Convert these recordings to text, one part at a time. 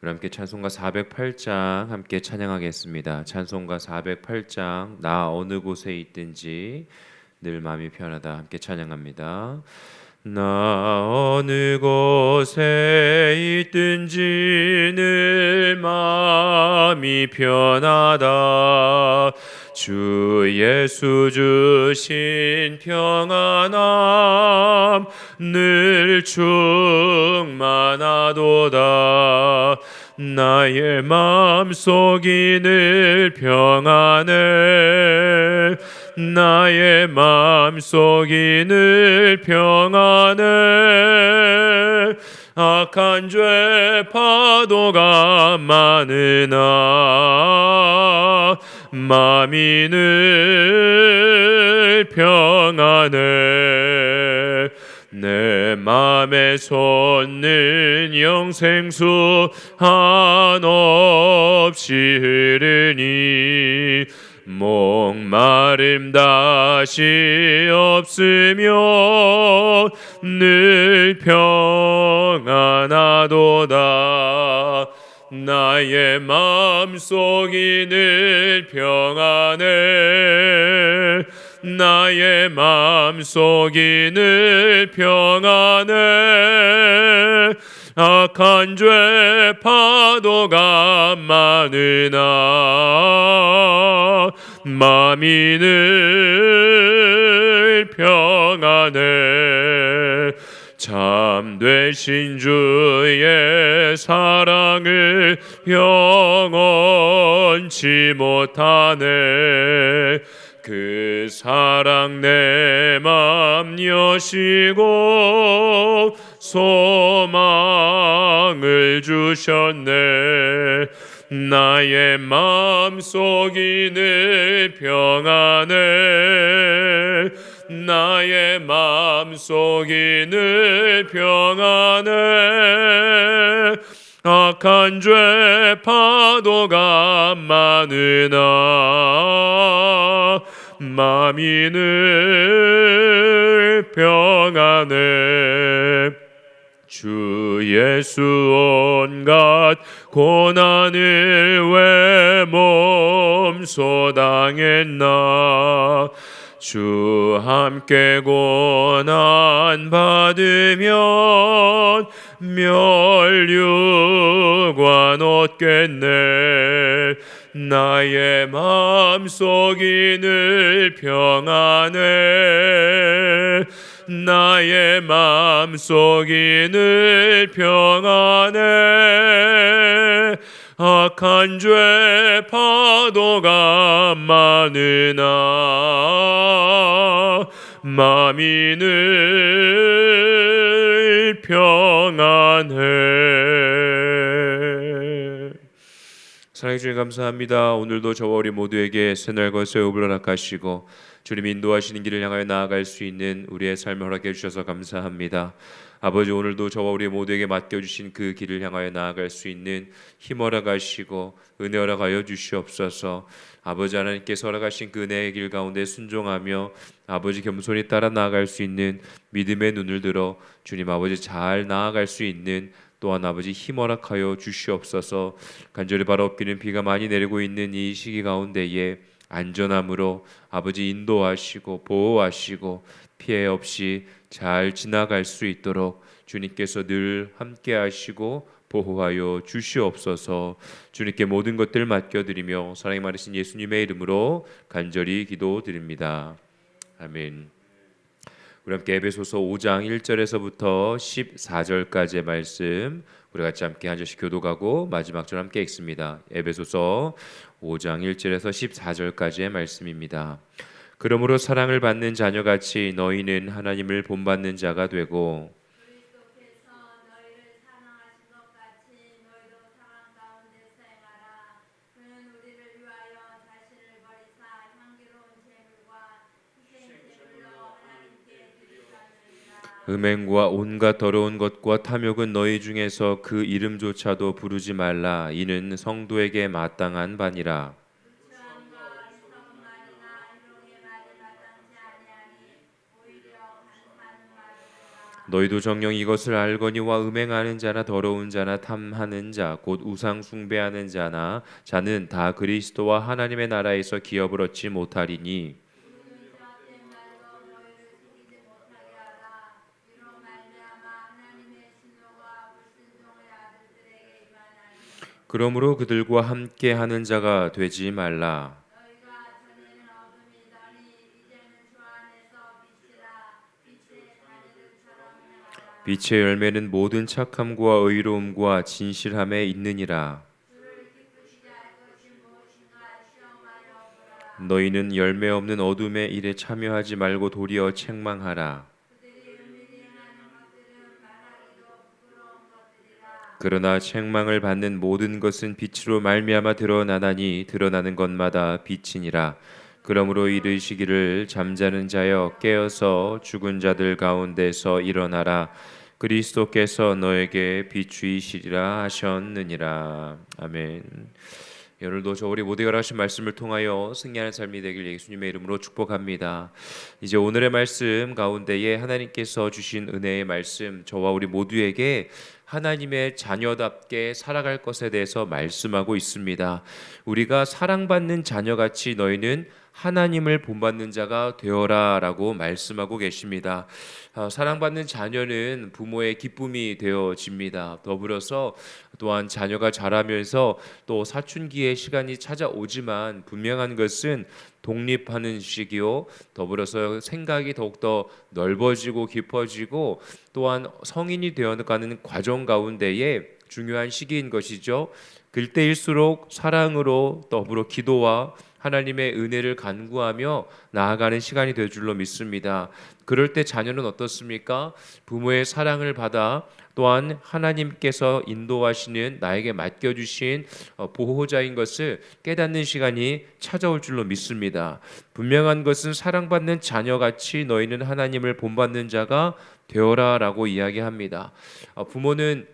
우리 함께 찬송가 408장 함께 찬양하겠습니다. 찬송가 408장 나 어느 곳에 있든지 늘 마음이 편하다 함께 찬양합니다. 나 어느 곳에 있든지 늘 마음이 편하다. 주 예수 주신 평안함 늘 충만하도다 나의 마음속이 늘 평안해. 나의 마음속이 늘 평안해. 악한 죄 파도가 많으나 마음이 늘 평안해 내 맘에 솟는 영생수 한없이 흐르니 목마름 다시 없으며 늘 평안하도다. 나의 마음속이 늘 평안해 나의 마음속이 늘 평안해. 악한 죄 파도가 많으나 마음이 늘 평안해. 참되신 주의 사랑을 영원치 못하네 그 사랑 내 맘 여시고 소망을 주셨네. 나의 마음속이 늘 평안해. 나의 마음속이 늘 평안해. 악한 죄 파도가 많으나 늘 평안해. 주 예수 온갖 고난을 왜 몸소 당했나? 주 함께 고난 받으면 멸류관 얻겠네 나의 마음속이 늘 평안해. 나의 마음속이 늘 평안해. 악한 죄 파도가 많으나 마음이 늘 평안해 사랑해 주님 감사합니다. 오늘도 저와 우리 모두에게 새날과 새우을 허락하시고 주님 인도하시는 길을 향하여 나아갈 수 있는 우리의 삶을 허락해 주셔서 감사합니다. 아버지 오늘도 저와 우리 모두에게 맡겨주신 그 길을 향하여 나아갈 수 있는 힘 허락하시고 은혜 허락하여 주시옵소서. 아버지 하나님께서 허락하신 그 은혜의 길 가운데 순종하며 아버지 겸손히 따라 나아갈 수 있는 믿음의 눈을 들어 주님 아버지 잘 나아갈 수 있는 또한 아버지 힘 허락하여 주시옵소서 간절히 바라 엎기는 비가 많이 내리고 있는 이 시기 가운데에 안전함으로 아버지 인도하시고 보호하시고 피해 없이 잘 지나갈 수 있도록 주님께서 늘 함께 하시고 보호하여 주시옵소서. 주님께 모든 것들 맡겨드리며 사랑이 많으신 예수님의 이름으로 간절히 기도드립니다. 아멘. 우리 함께 에베소서 5장 1절에서부터 14절까지의 말씀 우리 같이 함께 한 절씩 교독하고 마지막 절 함께 읽습니다. 에베소서 5장 1절에서 14절까지의 말씀입니다. 그러므로 사랑을 받는 자녀같이 너희는 하나님을 본받는 자가 되고 그리스도께서 너희를 사랑하신 것 같이 너희도 사랑 가운데서 행하라. 그는 우리를 위하여 자신을 버리사 향기로운 제물과 희생 제물로 하나님께 드리셨느니라. 음행과 온갖 더러운 것과 탐욕은 너희 중에서 그 이름조차도 부르지 말라 이는 성도에게 마땅한 바니라. 너희도 정녕 이것을 알거니와 음행하는 자나 더러운 자나 탐하는 자 곧 우상 숭배하는 자나 자는 다 그리스도와 하나님의 나라에서 기업을 얻지 못하리니 우리는 저된 말로 너희를 속이지 못하게 하라. 이로 말미암아 하나님의 신호가 불순종의 아들들에게 임하나니 그러므로 그들과 함께 하는 자가 되지 말라. 빛의 열매는 모든 착함과 의로움과 진실함에 있느니라. 너희는 열매 없는 어둠의 일에 참여하지 말고 도리어 책망하라 그러나 책망을 받는 모든 것은 빛으로 말미암아 드러나나니 드러나는 것마다 빛이니라. 그러므로 이르시기를 잠자는 자여 깨어서 죽은 자들 가운데서 일어나라. 그리스도께서 너에게 비추이시리라 하셨느니라. 아멘. 오늘도 저 우리 모두가 하신 말씀을 통하여 승리하는 삶이 되길 예수님의 이름으로 축복합니다. 이제 오늘의 말씀 가운데에 하나님께서 주신 은혜의 말씀 저와 우리 모두에게 하나님의 자녀답게 살아갈 것에 대해서 말씀하고 있습니다. 우리가 사랑받는 자녀같이 너희는 하나님을 본받는 자가 되어라라고 말씀하고 계십니다. 아, 사랑받는 자녀는 부모의 기쁨이 되어집니다. 더불어서 또한 자녀가 자라면서 또 사춘기의 시간이 찾아오지만 분명한 것은 독립하는 시기요. 더불어서 생각이 더욱더 넓어지고 깊어지고 또한 성인이 되어가는 과정 가운데에 중요한 시기인 것이죠. 그때일수록 사랑으로 더불어 기도와 하나님의 은혜를 간구하며 나아가는 시간이 될 줄로 믿습니다. 그럴 때 자녀는 어떻습니까? 부모의 사랑을 받아 또한 하나님께서 인도하시는 나에게 맡겨주신 어, 보호자인 것을 깨닫는 시간이 찾아올 줄로 믿습니다. 분명한 것은 사랑받는 자녀같이 너희는 하나님을 본받는 자가 되어라 라고 이야기합니다. 어, 부모는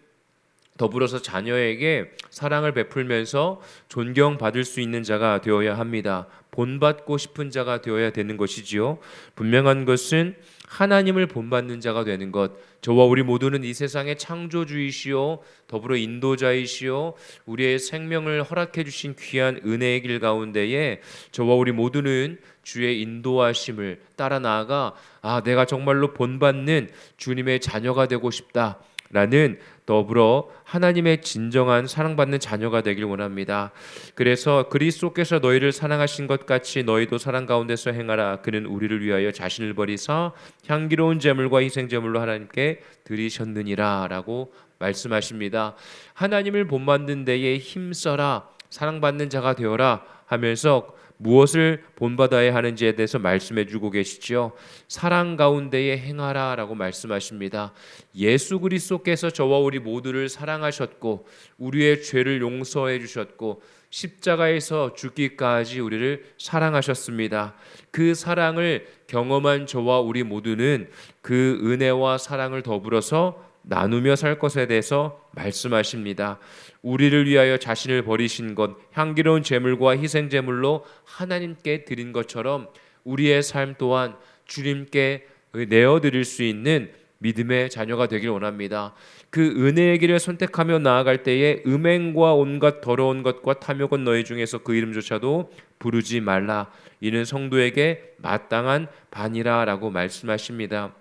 더불어서 자녀에게 사랑을 베풀면서 존경받을 수 있는 자가 되어야 합니다. 본받고 싶은 자가 되어야 되는 것이지요. 분명한 것은 하나님을 본받는 자가 되는 것. 저와 우리 모두는 이 세상의 창조주이시요 더불어 인도자이시요 우리의 생명을 허락해 주신 귀한 은혜의 길 가운데에 저와 우리 모두는 주의 인도하심을 따라 나아가 아 내가 정말로 본받는 주님의 자녀가 되고 싶다. 라는 더불어 하나님의 진정한 사랑받는 자녀가 되길 원합니다. 그래서 그리스도께서 너희를 사랑하신 것 같이 너희도 사랑 가운데서 행하라. 그는 우리를 위하여 자신을 버리사 향기로운 제물과 희생 제물로 하나님께 드리셨느니라라고 말씀하십니다. 하나님을 본받는 데에 힘써라. 사랑받는 자가 되어라 하면서 무엇을 본받아야 하는지에 대해서 말씀해 주고 계시죠. 사랑 가운데에 행하라라고 말씀하십니다. 예수 그리스도께서 저와 우리 모두를 사랑하셨고 우리의 죄를 용서해 주셨고 십자가에서 죽기까지 우리를 사랑하셨습니다. 그 사랑을 경험한 저와 우리 모두는 그 은혜와 사랑을 더불어서 나누며 살 것에 대해서 말씀하십니다. 우리를 위하여 자신을 버리신 것 향기로운 제물과 희생 제물로 하나님께 드린 것처럼 우리의 삶 또한 주님께 내어 드릴 수 있는 믿음의 자녀가 되길 원합니다. 그 은혜의 길을 선택하며 나아갈 때에 음행과 온갖 더러운 것과 탐욕은 너희 중에서 그 이름조차도 부르지 말라. 이는 성도에게 마땅한 반이라라고 말씀하십니다.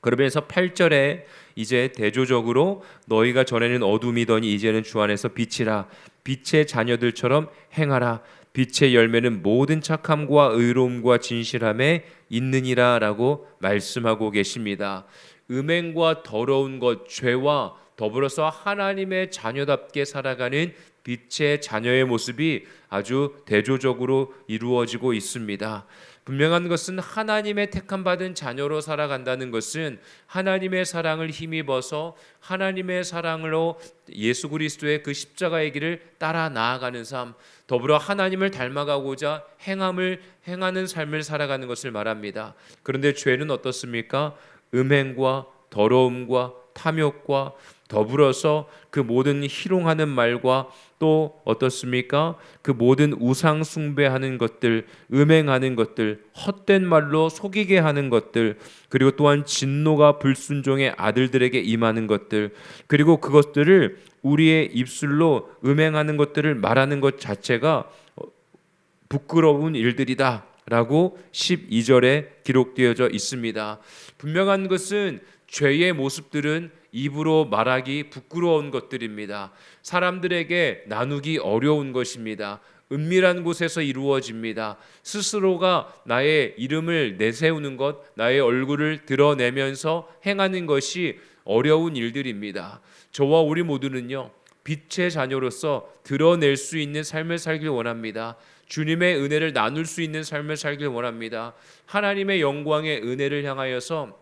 그러면서 8절에 이제 대조적으로 너희가 전에는 어둠이더니 이제는 주 안에서 빛이라 빛의 자녀들처럼 행하라 빛의 열매는 모든 착함과 의로움과 진실함에 있느니라라고 말씀하고 계십니다. 음행과 더러운 것 죄와 더불어서 하나님의 자녀답게 살아가는 빛의 자녀의 모습이 아주 대조적으로 이루어지고 있습니다. 분명한 것은 하나님의 택함 받은 자녀로 살아간다는 것은 하나님의 사랑을 힘입어서 하나님의 사랑으로 예수 그리스도의 그 십자가의 길을 따라 나아가는 삶, 더불어 하나님을 닮아가고자 행함을 행하는 삶을 살아가는 것을 말합니다. 그런데 죄는 어떻습니까? 음행과 더러움과 탐욕과 더불어서 그 모든 희롱하는 말과 또 어떻습니까? 그 모든 우상 숭배하는 것들, 음행하는 것들, 헛된 말로 속이게 하는 것들, 그리고 또한 진노가 불순종의 아들들에게 임하는 것들, 그리고 그것들을 우리의 입술로 음행하는 것들을 말하는 것 자체가 부끄러운 일들이다 라고 12절에 기록되어져 있습니다. 분명한 것은 죄의 모습들은 입으로 말하기 부끄러운 것들입니다. 사람들에게 나누기 어려운 것입니다. 은밀한 곳에서 이루어집니다. 스스로가 나의 이름을 내세우는 것, 나의 얼굴을 드러내면서 행하는 것이 어려운 일들입니다. 저와 우리 모두는요, 빛의 자녀로서 드러낼 수 있는 삶을 살길 원합니다. 주님의 은혜를 나눌 수 있는 삶을 살길 원합니다. 하나님의 영광의 은혜를 향하여서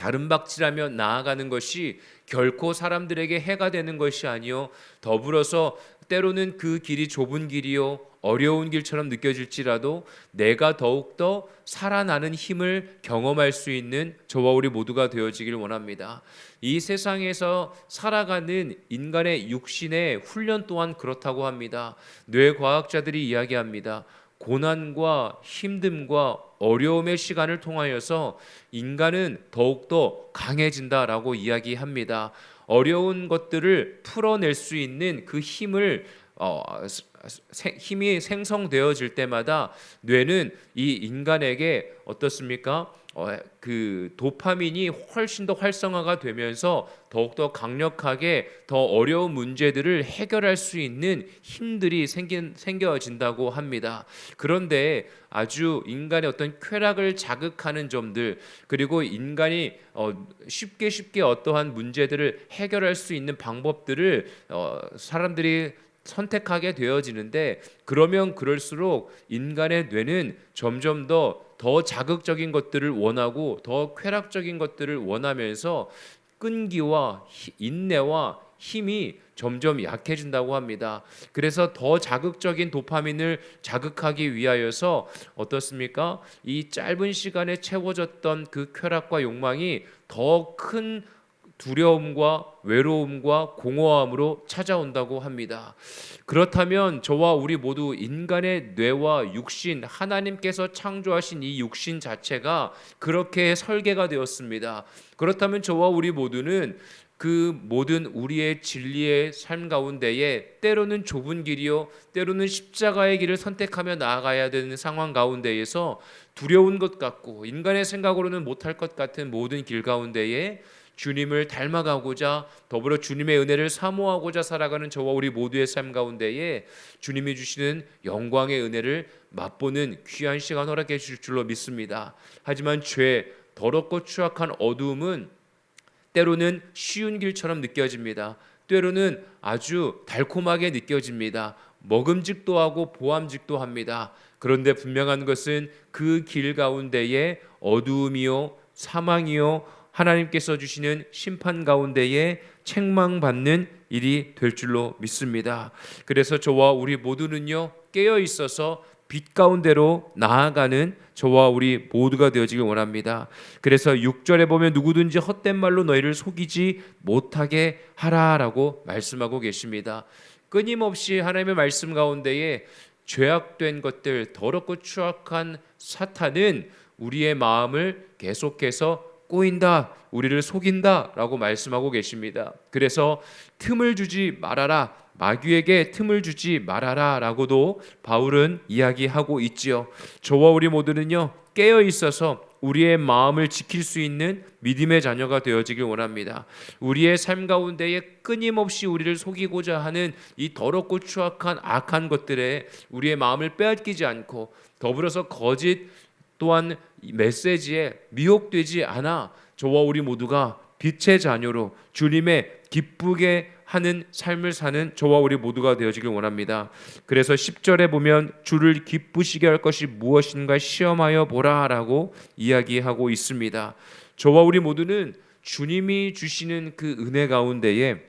다른 박질하며 나아가는 것이 결코 사람들에게 해가 되는 것이 아니요 더불어서 때로는 그 길이 좁은 길이요 어려운 길처럼 느껴질지라도 내가 더욱더 살아나는 힘을 경험할 수 있는 저와 우리 모두가 되어지길 원합니다. 이 세상에서 살아가는 인간의 육신의 훈련 또한 그렇다고 합니다. 뇌과학자들이 이야기합니다. 고난과 힘듦과 어려움의 시간을 통하여서 인간은 더욱더 강해진다라고 이야기합니다. 어려운 것들을 풀어낼 수 있는 그 힘을 어, 세- 힘이 생성되어질 때마다 뇌는 이 인간에게 어떻습니까? 어, 그 도파민이 훨씬 더 활성화가 되면서 더욱더 강력하게 더 어려운 문제들을 해결할 수 있는 힘들이 생긴, 생겨진다고 합니다. 그런데 아주 인간의 어떤 쾌락을 자극하는 점들 그리고 인간이 어, 쉽게 쉽게 어떠한 문제들을 해결할 수 있는 방법들을 어, 사람들이 선택하게 되어지는데 그러면 그럴수록 인간의 뇌는 점점 더 더 자극적인 것들을 원하고 더 쾌락적인 것들을 원하면서 끈기와 히- 인내와 힘이 점점 약해진다고 합니다. 그래서 더 자극적인 도파민을 자극하기 위하여서 어떻습니까? 이 짧은 시간에 채워졌던 그 쾌락과 욕망이 더큰 두려움과 외로움과 공허함으로 찾아온다고 합니다. 그렇다면 저와 우리 모두 인간의 뇌와 육신 하나님께서 창조하신 이 육신 자체가 그렇게 설계가 되었습니다. 그렇다면 저와 우리 모두는 그 모든 우리의 진리의 삶 가운데에 때로는 좁은 길이요 때로는 십자가의 길을 선택하며 나아가야 되는 상황 가운데에서 두려운 것 같고 인간의 생각으로는 못할 것 같은 모든 길 가운데에 주님을 닮아가고자 더불어 주님의 은혜를 사모하고자 살아가는 저와 우리 모두의 삶 가운데에 주님이 주시는 영광의 은혜를 맛보는 귀한 시간 허락해 주실 줄로 믿습니다. 하지만 죄, 더럽고 추악한 어두움은 때로는 쉬운 길처럼 느껴집니다. 때로는 아주 달콤하게 느껴집니다. 먹음직도 하고 보암직도 합니다. 그런데 분명한 것은 그 길 가운데에 어두움이요 사망이요 하나님께서 주시는 심판 가운데에 책망받는 일이 될 줄로 믿습니다. 그래서 저와 우리 모두는요 깨어 있어서 빛 가운데로 나아가는 저와 우리 모두가 되어지길 원합니다. 그래서 6절에 보면 누구든지 헛된 말로 너희를 속이지 못하게 하라라고 말씀하고 계십니다. 끊임없이 하나님의 말씀 가운데에 죄악된 것들, 더럽고 추악한 사탄은 우리의 마음을 계속해서 꼬인다, 우리를 속인다 라고 말씀하고 계십니다. 그래서 틈을 주지 말아라. 마귀에게 틈을 주지 말아라 라고도 바울은 이야기하고 있지요. 저와 우리 모두는요 깨어 있어서 우리의 마음을 지킬 수 있는 믿음의 자녀가 되어지길 원합니다. 우리의 삶 가운데에 끊임없이 우리를 속이고자 하는 이 더럽고 추악한 악한 것들에 우리의 마음을 빼앗기지 않고 더불어서 거짓 또한 이 메시지에 미혹되지 않아 저와 우리 모두가 빛의 자녀로 주님의 기쁘게 하는 삶을 사는 저와 우리 모두가 되어지길 원합니다. 그래서 10절에 보면 주를 기쁘시게 할 것이 무엇인가 시험하여 보라라고 이야기하고 있습니다. 저와 우리 모두는 주님이 주시는 그 은혜 가운데에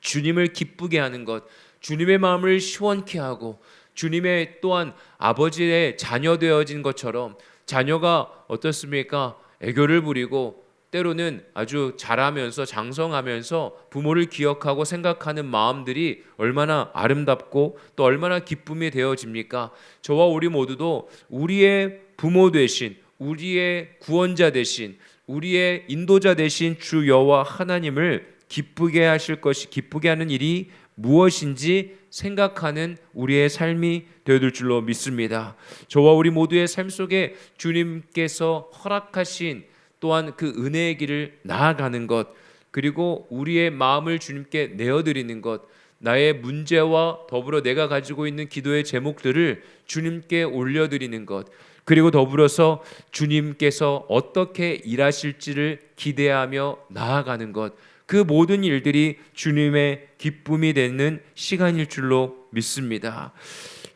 주님을 기쁘게 하는 것, 주님의 마음을 시원케 하고 주님의 또한 아버지의 자녀 되어진 것처럼 자녀가 어떻습니까? 애교를 부리고 때로는 아주 잘하면서 장성하면서 부모를 기억하고 생각하는 마음들이 얼마나 아름답고 또 얼마나 기쁨이 되어집니까? 저와 우리 모두도 우리의 부모 되신 우리의 구원자 되신 우리의 인도자 되신 주 여호와 하나님을 기쁘게 하실 것이 기쁘게 하는 일이 무엇인지 생각하는 우리의 삶이 되어들 줄로 믿습니다. 저와 우리 모두의 삶 속에 주님께서 허락하신 또한 그 은혜의 길을 나아가는 것 그리고 우리의 마음을 주님께 내어드리는 것 나의 문제와 더불어 내가 가지고 있는 기도의 제목들을 주님께 올려드리는 것 그리고 더불어서 주님께서 어떻게 일하실지를 기대하며 나아가는 것 그 모든 일들이 주님의 기쁨이 되는 시간일 줄로 믿습니다.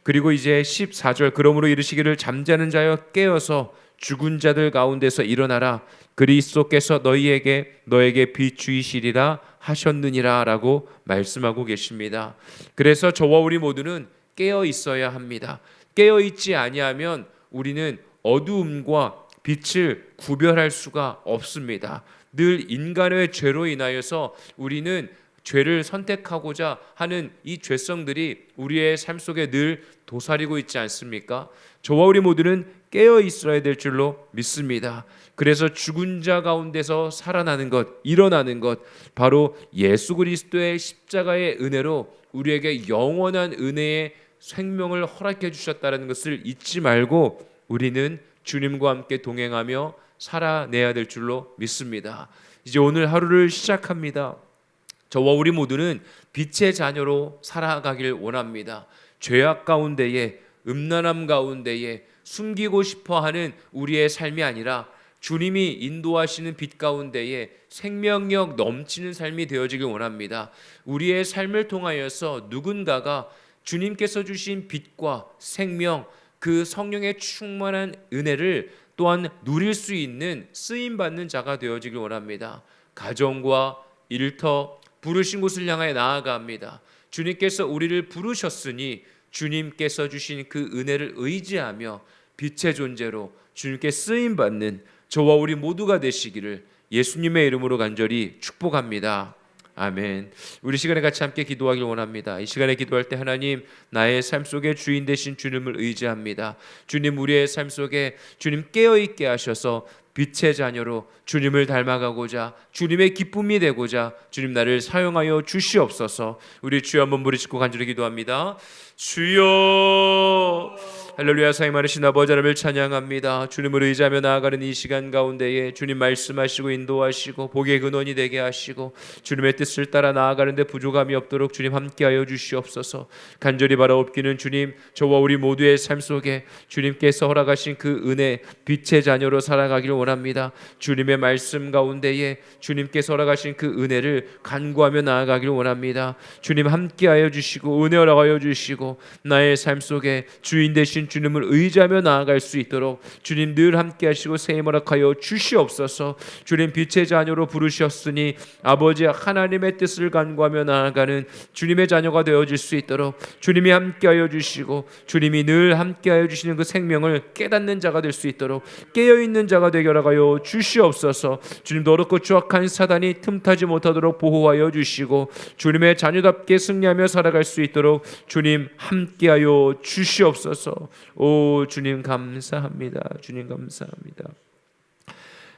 그리고 이제 14절 그러므로 이르시기를 잠자는 자여 깨어서 죽은 자들 가운데서 일어나라 그리스도께서 너희에게 너에게 비추이시리라 하셨느니라라고 말씀하고 계십니다. 그래서 저와 우리 모두는 깨어 있어야 합니다. 깨어 있지 아니하면 우리는 어두움과 빛을 구별할 수가 없습니다. 늘 인간의 죄로 인하여서 우리는 죄를 선택하고자 하는 이 죄성들이 우리의 삶 속에 늘 도사리고 있지 않습니까? 저와 우리 모두는 깨어 있어야 될 줄로 믿습니다. 그래서 죽은 자 가운데서 살아나는 것, 일어나는 것, 바로 예수 그리스도의 십자가의 은혜로 우리에게 영원한 은혜의 생명을 허락해 주셨다는 것을 잊지 말고 우리는 주님과 함께 동행하며 살아내야 될 줄로 믿습니다. 이제 오늘 하루를 시작합니다. 저와 우리 모두는 빛의 자녀로 살아가길 원합니다. 죄악 가운데에 음란함 가운데에 숨기고 싶어 하는 우리의 삶이 아니라 주님이 인도하시는 빛 가운데에 생명력 넘치는 삶이 되어지길 원합니다. 우리의 삶을 통하여서 누군가가 주님께서 주신 빛과 생명 그 성령의 충만한 은혜를 또한 누릴 수 있는 쓰임 받는 자가 되어지길 원합니다. 가정과 일터 부르신 곳을 향하여 나아갑니다. 주님께서 우리를 부르셨으니 주님께서 주신 그 은혜를 의지하며 빛의 존재로 주님께 쓰임 받는 저와 우리 모두가 되시기를 예수님의 이름으로 간절히 축복합니다. 아멘. 우리 시간에 같이 함께 기도하길 원합니다. 이 시간에 기도할 때 하나님 나의 삶 속에 주인 되신 주님을 의지합니다. 주님 우리의 삶 속에 주님 깨어 있게 하셔서 빛의 자녀로 주님을 닮아가고자 주님의 기쁨이 되고자 주님 나를 사용하여 주시옵소서. 우리 주여 한번 부르짖고 간절히 기도합니다. 주여 할렐루야 사이 많으신 아버지 하나님을 찬양합니다. 주님을 의지하며 나아가는 이 시간 가운데에 주님 말씀하시고 인도하시고 복의 근원이 되게 하시고 주님의 뜻을 따라 나아가는데 부족함이 없도록 주님 함께하여 주시옵소서. 간절히 바라옵기는 주님 저와 우리 모두의 삶 속에 주님께서 허락하신 그 은혜 빛의 자녀로 살아가기를 원합니다. 주님의 말씀 가운데에 주님께서 허락하신 그 은혜를 간구하며 나아가기를 원합니다. 주님 함께하여 주시고 은혜 허락하여 주시고 나의 삶 속에 주인 되신 주님을 의지하며 나아갈 수 있도록 주님 늘 함께 하시고 세임 허락하여 주시옵소서. 주님 빛의 자녀로 부르셨으니 아버지 하나님의 뜻을 간구하며 나아가는 주님의 자녀가 되어질 수 있도록 주님이 함께하여 주시고 주님이 늘 함께하여 주시는 그 생명을 깨닫는 자가 될 수 있도록 깨어 있는 자가 되게 허락하여 주시옵소서. 주님 더럽고 추악한 사단이 틈타지 못하도록 보호하여 주시고 주님의 자녀답게 승리하며 살아갈 수 있도록 주님 함께하여 주시옵소서. 오 주님 감사합니다. 주님 감사합니다.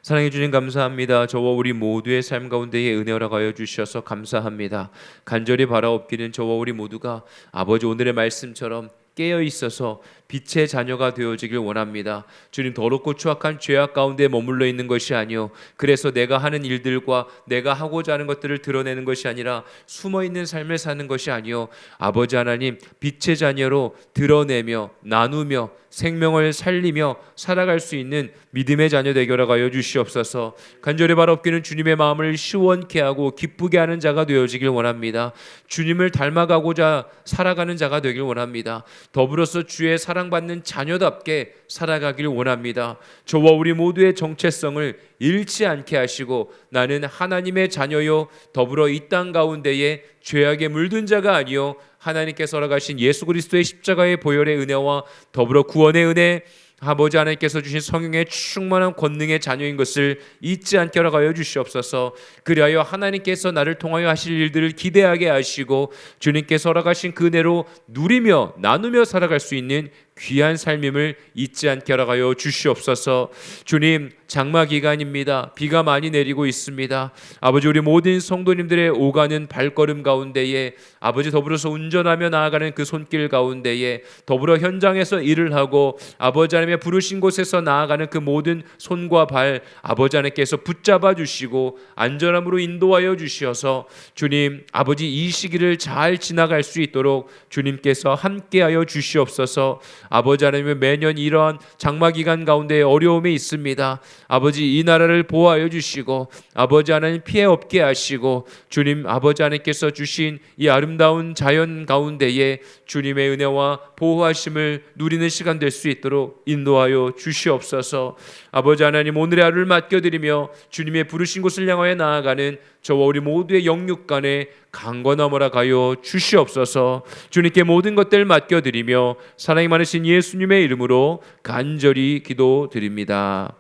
사랑해 주님 감사합니다. 저와 우리 모두의 삶 가운데에 은혜 허락하여 주셔서 감사합니다. 간절히 바라옵기는 저와 우리 모두가 아버지 오늘의 말씀처럼 깨어 있어서 빛의 자녀가 되어지길 원합니다. 주님 더럽고 추악한 죄악 가운데 머물러 있는 것이 아니요 그래서 내가 하는 일들과 내가 하고자 하는 것들을 드러내는 것이 아니라 숨어 있는 삶을 사는 것이 아니요 아버지 하나님 빛의 자녀로 드러내며 나누며 생명을 살리며 살아갈 수 있는 믿음의 자녀 되게 하여 주시옵소서. 간절히 바라옵기는 주님의 마음을 시원케 하고 기쁘게 하는 자가 되어지길 원합니다. 주님을 닮아가고자 살아가는 자가 되길 원합니다. 더불어서 주의 사랑받는 자녀답게 살아가길 원합니다. 저와 우리 모두의 정체성을 잃지 않게 하시고 나는 하나님의 자녀요 더불어 이 땅 가운데에 죄악에 물든 자가 아니요 하나님께서 허락하신 예수 그리스도의 십자가의 보혈의 은혜와 더불어 구원의 은혜 아버지 하나님께서 주신 성령의 충만한 권능의 자녀인 것을 잊지 않게 허락하여 주시옵소서. 그리하여 하나님께서 나를 통하여 하실 일들을 기대하게 하시고 주님께서 허락하신 그 은혜로 누리며 나누며 살아갈 수 있는 귀한 삶임을 잊지 않게 허락하여 주시옵소서. 주님 장마 기간입니다. 비가 많이 내리고 있습니다. 아버지 우리 모든 성도님들의 오가는 발걸음 가운데에 아버지 더불어서 운전하며 나아가는 그 손길 가운데에 더불어 현장에서 일을 하고 아버지 하나님의 부르신 곳에서 나아가는 그 모든 손과 발 아버지 하나님께서 붙잡아 주시고 안전함으로 인도하여 주시어서 주님 아버지 이 시기를 잘 지나갈 수 있도록 주님께서 함께하여 주시옵소서. 아버지 하나님의 매년 이러한 장마 기간 가운데 어려움이 있습니다. 아버지 이 나라를 보호하여 주시고 아버지 하나님 피해 없게 하시고 주님 아버지 하나님께서 주신 이 아름다운 자연 가운데에 주님의 은혜와 보호하심을 누리는 시간 될 수 있도록 인도하여 주시옵소서. 아버지 하나님 오늘의 하루를 맡겨드리며 주님의 부르신 곳을 향하여 나아가는 저와 우리 모두의 영육 간에 강건함으로 가여 주시옵소서. 주님께 모든 것들 맡겨 드리며 사랑이 많으신 예수님의 이름으로 간절히 기도드립니다.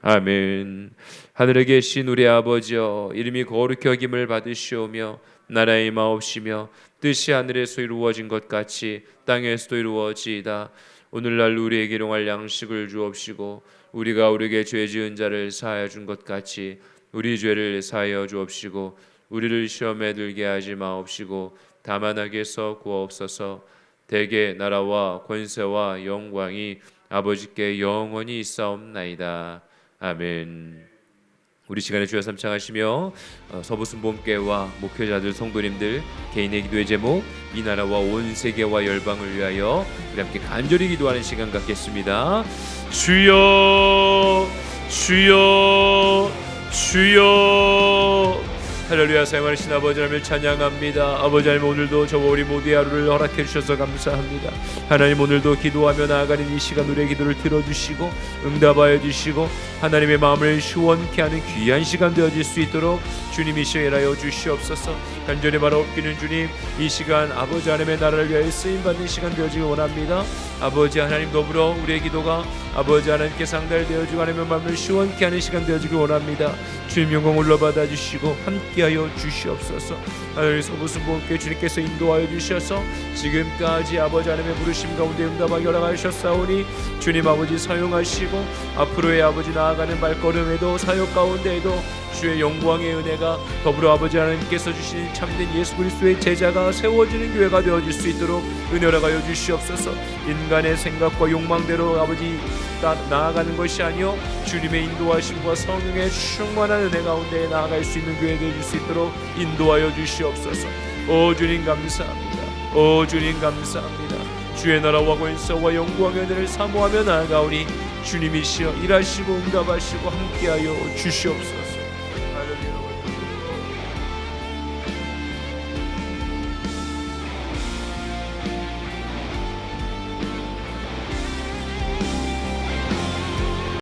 아멘. 하늘에 계신 우리 아버지여 이름이 거룩히 여김을 받으시오며 나라의 마옵시며 뜻이 하늘에서 이루어진 것 같이 땅에서도 이루어지이다. 오늘날 우리에게 일용할 양식을 주옵시고 우리가 우리에게 죄 지은 자를 사하여 준 것 같이 우리 죄를 사하여 주옵시고 우리를 시험에 들게 하지 마옵시고 다만 악에서 구하옵소서 대개 나라와 권세와 영광이 아버지께 영원히 있사옵나이다. 아멘. 우리 시간에 주여 삼창하시며 어, 서부순복음교회와 목회자들 성도님들 개인의 기도의 제목 이 나라와 온 세계와 열방을 위하여 우리 함께 간절히 기도하는 시간 갖겠습니다. 주여 주여 주여 할렐루야 사용하신 아버지 하나님을 찬양합니다. 아버지 하나님 오늘도 저와 우리 모두의 하루를 허락해 주셔서 감사합니다. 하나님 오늘도 기도하며 나아가는 이 시간 우리의 기도를 들어주시고 응답하여 주시고 하나님의 마음을 시원케 하는 귀한 시간 되어질 수 있도록 주님이 시행하여 주시옵소서 간절히 바라 옵기는 주님 이 시간 아버지 하나님의 나라를 위하여 쓰임받는 시간 되어지길 원합니다. 아버지 하나님 더불어 우리의 기도가 아버지 하나님께 상달되어지고 하나님의 마음을 시원케 하는 시간 되어지길 원합니다. 주님 영광 올라받아 주시고 함께하여 주시옵소서. 하나님 서부순복음교회 주님께서 인도하여 주셔서 지금까지 아버지 하나님의 부르심 가운데 응답하게 허락하셨사오니 주님 아버지 사용하시고 앞으로의 아버지 나아가는 발걸음에도 사역 가운데에도 주의 영광의 은혜가 더불어 아버지 하나님께서 주신 참된 예수 그리스도의 제자가 세워지는 교회가 되어질 수 있도록 은혜라가여 주시옵소서. 인간의 생각과 욕망대로 아버지 나, 나아가는 것이 아니요 주님의 인도하심과 성령의 충만한 은혜 가운데 나아갈 수 있는 교회 되어질 수 있도록 인도하여 주시옵소서. 오 주님 감사합니다. 오 주님 감사합니다. 주의 나라와 권세와 영광의 은혜를 사모하며 나아가오니 주님이시여 일하시고 응답하시고 함께하여 주시옵소서